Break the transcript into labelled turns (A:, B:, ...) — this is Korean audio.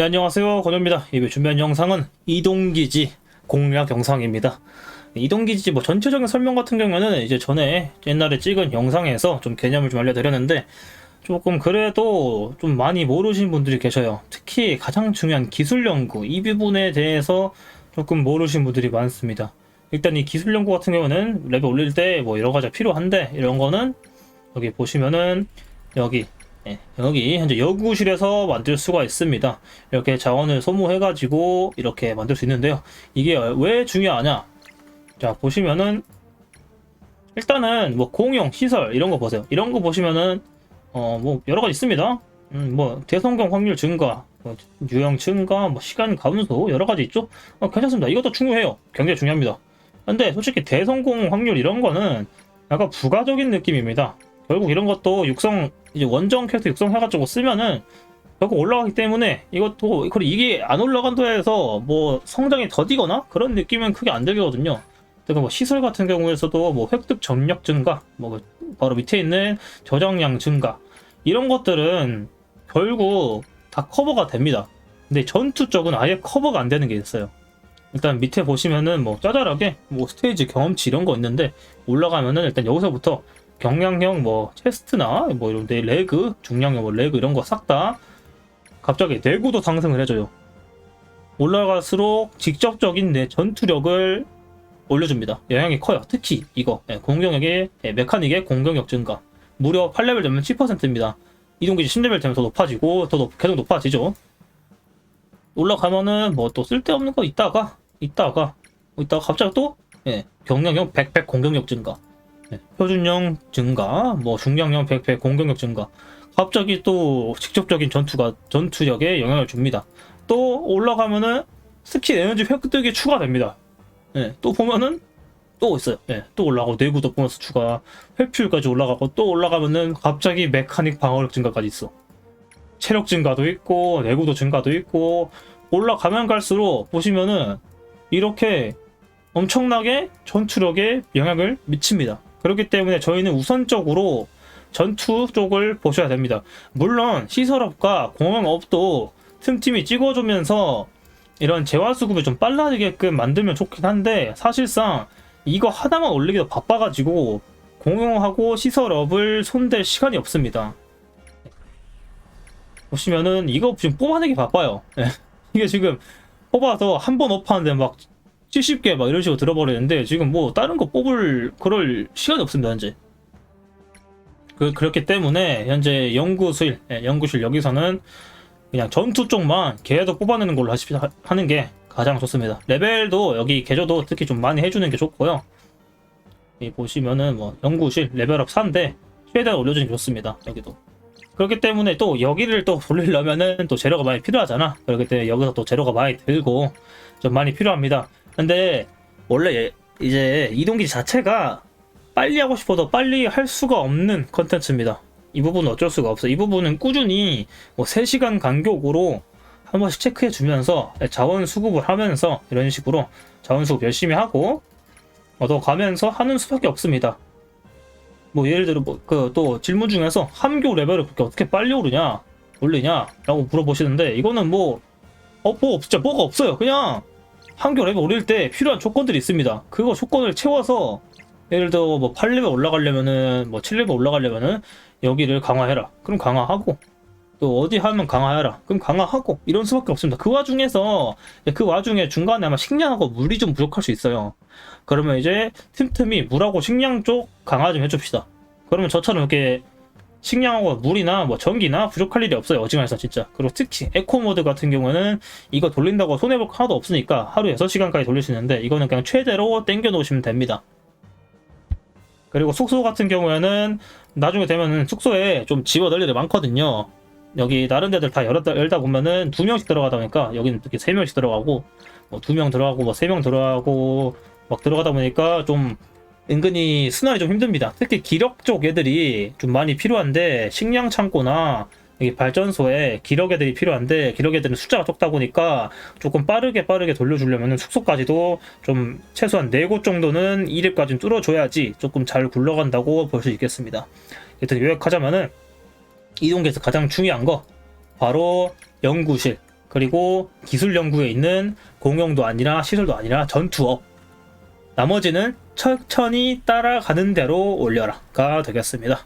A: 네, 안녕하세요. 건우입니다. 이번 준비한 영상은 이동기지 공략 영상입니다. 이동기지 뭐 전체적인 설명 같은 경우에는 이제 전에 옛날에 찍은 영상에서 좀 개념을 좀 알려드렸는데 조금 그래도 좀 많이 모르신 분들이 계셔요. 특히 가장 중요한 기술 연구 이 부분에 대해서 조금 모르신 분들이 많습니다. 일단 이 기술 연구 같은 경우는 레벨 올릴 때 뭐 여러 가지가 필요한데 이런 거는 여기 보시면은 여기 예, 여기 현재 연구실에서 만들 수가 있습니다. 이렇게 자원을 소모해가지고 이렇게 만들 수 있는데요. 이게 왜 중요하냐? 자 보시면은 일단은 뭐 공용 시설 이런 거 보세요. 이런 거 보시면은 어 뭐 여러 가지 있습니다. 음, 뭐 대성공 확률 증가, 뭐 유형 증가, 뭐 시간 감소 여러 가지 있죠. 어, 괜찮습니다. 이것도 중요해요. 굉장히 중요합니다. 근데 솔직히 대성공 확률 이런 거는 약간 부가적인 느낌입니다. 결국 이런 것도 육성 이제 원정 캐릭터 육성해가지고 쓰면은 결국 올라가기 때문에 이것도 그리고 이게 안 올라간다 해서 뭐 성장이 더디거나 그런 느낌은 크게 안 들거든요. 그리고 뭐 시설 같은 경우에서도 뭐 획득 점력 증가, 뭐 바로 밑에 있는 저장량 증가 이런 것들은 결국 다 커버가 됩니다. 근데 전투 쪽은 아예 커버가 안 되는 게 있어요. 일단 밑에 보시면은 뭐 짜잘하게 뭐 스테이지 경험치 이런 거 있는데 올라가면은 일단 여기서부터 경량형 뭐 체스트나 뭐 이런 데 레그 중량형 뭐 레그 이런 거 싹 다 갑자기 내구도 상승을 해줘요. 올라갈수록 직접적인 내 전투력을 올려줍니다. 영향이 커요. 특히 이거 예, 공격력의 예, 메카닉의 공격력 증가 무려 8레벨 되면 10%입니다. 이동기지 10레벨 되면 더 높아지고 더 높, 계속 높아지죠. 올라가면은 뭐 또 쓸데없는 거 있다가 있다가 뭐 있다가 갑자기 또 예, 경량형 100, 100 공격력 증가 네, 표준형 증가, 뭐 중량형 100, 100 공격력 증가. 갑자기 또 직접적인 전투가 전투력에 영향을 줍니다. 또 올라가면은 스킬 에너지 획득이 추가됩니다. 네, 또 보면은 또 있어요. 네, 또 올라가고 내구도 보너스 추가, 회피율까지 올라가고 또 올라가면은 갑자기 메카닉 방어력 증가까지 있어. 체력 증가도 있고 내구도 증가도 있고 올라가면 갈수록 보시면은 이렇게 엄청나게 전투력에 영향을 미칩니다. 그렇기 때문에 저희는 우선적으로 전투 쪽을 보셔야 됩니다. 물론 시설업과 공항업도 틈틈이 찍어주면서 이런 재화 수급이 좀 빨라지게끔 만들면 좋긴 한데 사실상 이거 하나만 올리기도 바빠가지고 공용하고 시설업을 손댈 시간이 없습니다. 보시면은 이거 지금 뽑아내기 바빠요. 예. 이게 지금 뽑아서 한 번 업하는데 막 70개 막 이런 식으로 들어버리는데 지금 뭐 다른 거 뽑을 그럴 시간이 없습니다 현재. 그, 그렇기 때문에 현재 연구실 예, 연구실 여기서는 그냥 전투 쪽만 계속 뽑아내는 걸로 하시, 하- 하는 게 가장 좋습니다. 레벨도 여기 개조도 특히 좀 많이 해주는 게 좋고요. 이 보시면은 뭐 연구실 레벨업 4인데 최대한 올려주는 게 좋습니다 여기도. 그렇기 때문에 또 여기를 또 돌리려면은 또 재료가 많이 필요하잖아. 그렇기 때문에 여기서 또 재료가 많이 들고 좀 많이 필요합니다 근데 원래 이제 이동기지 자체가 빨리 하고 싶어도 빨리 할 수가 없는 컨텐츠입니다. 이 부분은 어쩔 수가 없어. 이 부분은 꾸준히 뭐 3시간 간격으로 한 번씩 체크해 주면서 자원 수급을 하면서 이런 식으로 자원 수급 열심히 하고 얻어가면서 하는 수밖에 없습니다. 뭐 예를 들어 뭐 그 또 질문 중에서 함교 레벨을 그렇게 어떻게 빨리 오르냐 올리냐라고 물어보시는데 이거는 뭐 어, 뭐 진짜 뭐가 없어요. 그냥 한교 레벨 올릴 때 필요한 조건들이 있습니다. 그거 조건을 채워서 예를 들어 뭐 8레벨 올라가려면은 뭐 7레벨 올라가려면은 여기를 강화해라. 그럼 강화하고 또 어디 하면 강화해라. 그럼 강화하고 이런 수밖에 없습니다. 그 와중에서 그 와중에 중간에 아마 식량하고 물이 좀 부족할 수 있어요. 그러면 이제 틈틈이 물하고 식량 쪽 강화 좀 해줍시다. 그러면 저처럼 이렇게 식량하고 물이나 뭐 전기나 부족할 일이 없어요. 어지간해서 진짜. 그리고 특히 에코 모드 같은 경우는 이거 돌린다고 손해볼 거 하나도 없으니까 하루 6시간까지 돌릴 수 있는데 이거는 그냥 최대로 땡겨 놓으시면 됩니다. 그리고 숙소 같은 경우에는 나중에 되면은 숙소에 좀 집어 넣을 일이 많거든요. 여기 다른 데들 다 열다, 열다 보면은 두 명씩 들어가다 보니까 여기는 이렇게 세 명씩 들어가고 뭐 두 명 들어가고 뭐 세 명 들어가고 막 들어가다 보니까 좀 은근히 순환이 좀 힘듭니다. 특히 기력 쪽 애들이 좀 많이 필요한데 식량 창고나 여기 발전소에 기력 애들이 필요한데 기력 애들은 숫자가 적다 보니까 조금 빠르게 빠르게 돌려주려면 숙소까지도 좀 최소한 4곳 정도는 2렙까지는 뚫어줘야지 조금 잘 굴러간다고 볼 수 있겠습니다. 일단 요약하자면은 이동계에서 가장 중요한 거 바로 연구실 그리고 기술 연구에 있는 공용도 아니라 시설도 아니라 전투업. 나머지는 천천히 따라가는 대로 올려라가 되겠습니다.